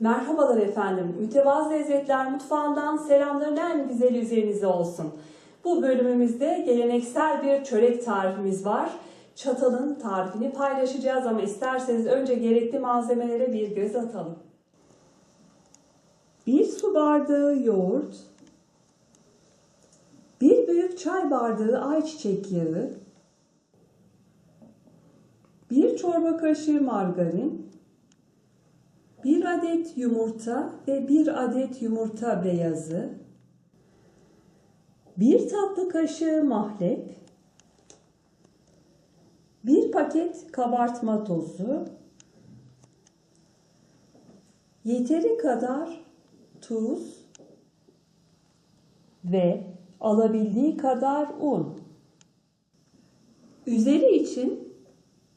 Merhabalar efendim. Mütevazı Lezzetler Mutfağı'ndan selamların en güzeli üzerinize olsun. Bu bölümümüzde geleneksel bir çörek tarifimiz var. Çatalın tarifini paylaşacağız ama isterseniz önce gerekli malzemelere bir göz atalım. Bir su bardağı yoğurt, bir büyük çay bardağı ayçiçek yağı, bir çorba kaşığı margarin, 1 adet yumurta ve 1 adet yumurta beyazı, 1 tatlı kaşığı mahlep, 1 paket kabartma tozu, yeteri kadar tuz ve alabildiği kadar un. Üzeri için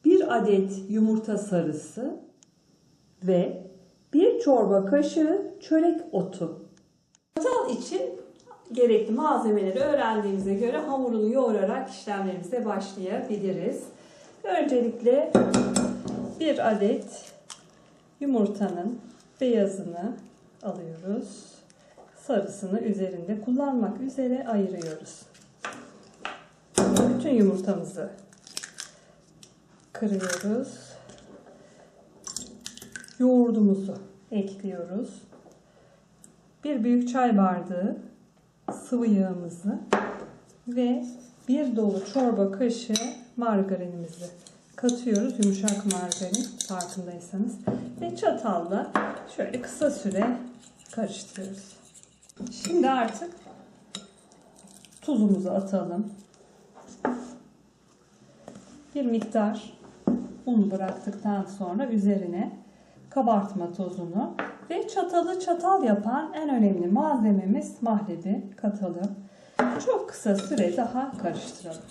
1 adet yumurta sarısı ve 1 çorba kaşığı çörek otu. Çatal için gerekli malzemeleri öğrendiğimize göre hamurunu yoğurarak işlemlerimize başlayabiliriz. Öncelikle bir adet yumurtanın beyazını alıyoruz. Sarısını üzerinde kullanmak üzere ayırıyoruz. Bütün yumurtamızı kırıyoruz. Yoğurdumuzu ekliyoruz. Bir büyük çay bardağı sıvı yağımızı ve bir dolu çorba kaşığı margarinimizi katıyoruz. Yumuşak margarin farkındaysanız. Ve çatalla şöyle kısa süre karıştırıyoruz. Şimdi artık tuzumuzu atalım. Bir miktar un bıraktıktan sonra üzerine kabartma tozunu ve çatalı çatal yapan en önemli malzememiz mahlebi katalım. Çok kısa süre daha karıştıralım.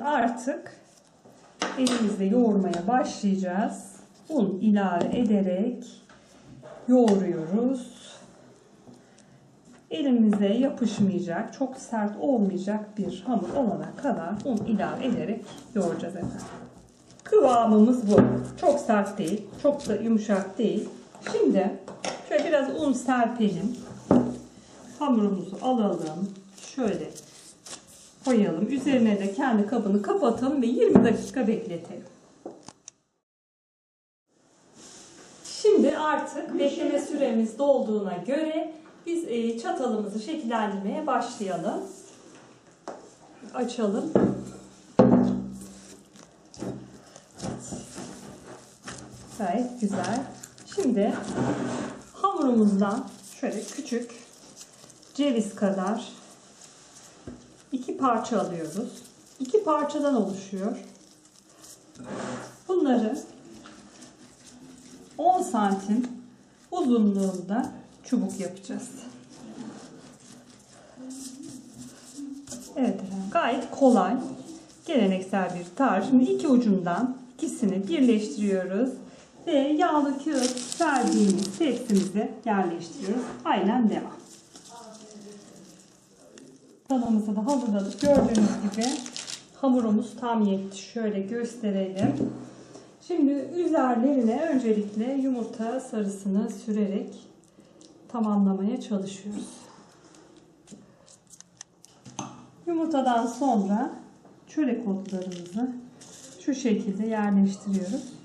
Artık elimizde yoğurmaya başlayacağız. Un ilave ederek yoğuruyoruz. Elimize yapışmayacak, çok sert olmayacak bir hamur olana kadar un ilave ederek yoğuracağız efendim. Kıvamımız bu. Çok sert değil, çok da yumuşak değil. Şimdi şöyle biraz un serpelim. Hamurumuzu alalım. Şöyle koyalım. Üzerine de kendi kabını kapatalım ve 20 dakika bekletelim. Şimdi artık bekleme süremiz dolduğuna göre biz e, çatalımızı şekillendirmeye başlayalım. Açalım. Gayet güzel. Şimdi hamurumuzdan şöyle küçük ceviz kadar iki parça alıyoruz. İki parçadan oluşuyor. Bunları 10 santim uzunluğunda çubuk yapacağız. Evet gayet kolay geleneksel bir tarif. Şimdi iki ucundan ikisini birleştiriyoruz ve yağlı kağıt serdiğimiz tepsimize yerleştiriyoruz. Aynen devam. Tavamızı da hazırladık. Gördüğünüz gibi hamurumuz tam yetti. Şöyle gösterelim. Şimdi üzerlerine öncelikle yumurta sarısını sürerek tamamlamaya çalışıyoruz. Yumurtadan sonra çörek otlarımızı şu şekilde yerleştiriyoruz.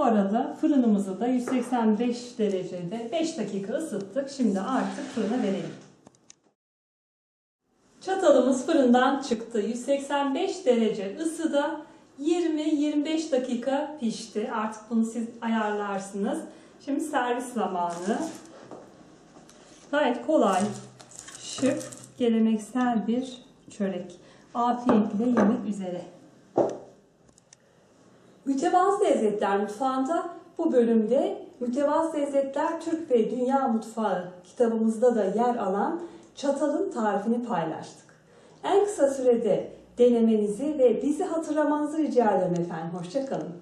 Bu arada fırınımızı da 185 derecede 5 dakika ısıttık. Şimdi artık fırına verelim. Çatalımız fırından çıktı. 185 derece ısıda 20-25 dakika pişti. Artık bunu siz ayarlarsınız. Şimdi servis zamanı. Gayet kolay, şık, geleneksel bir çörek. Afiyetle yemek üzere. Mütevazı Lezzetler Mutfağı'nda bu bölümde Mütevazı Lezzetler Türk ve Dünya Mutfağı kitabımızda da yer alan çatalın tarifini paylaştık. En kısa sürede denemenizi ve bizi hatırlamanızı rica ederim efendim. Hoşçakalın.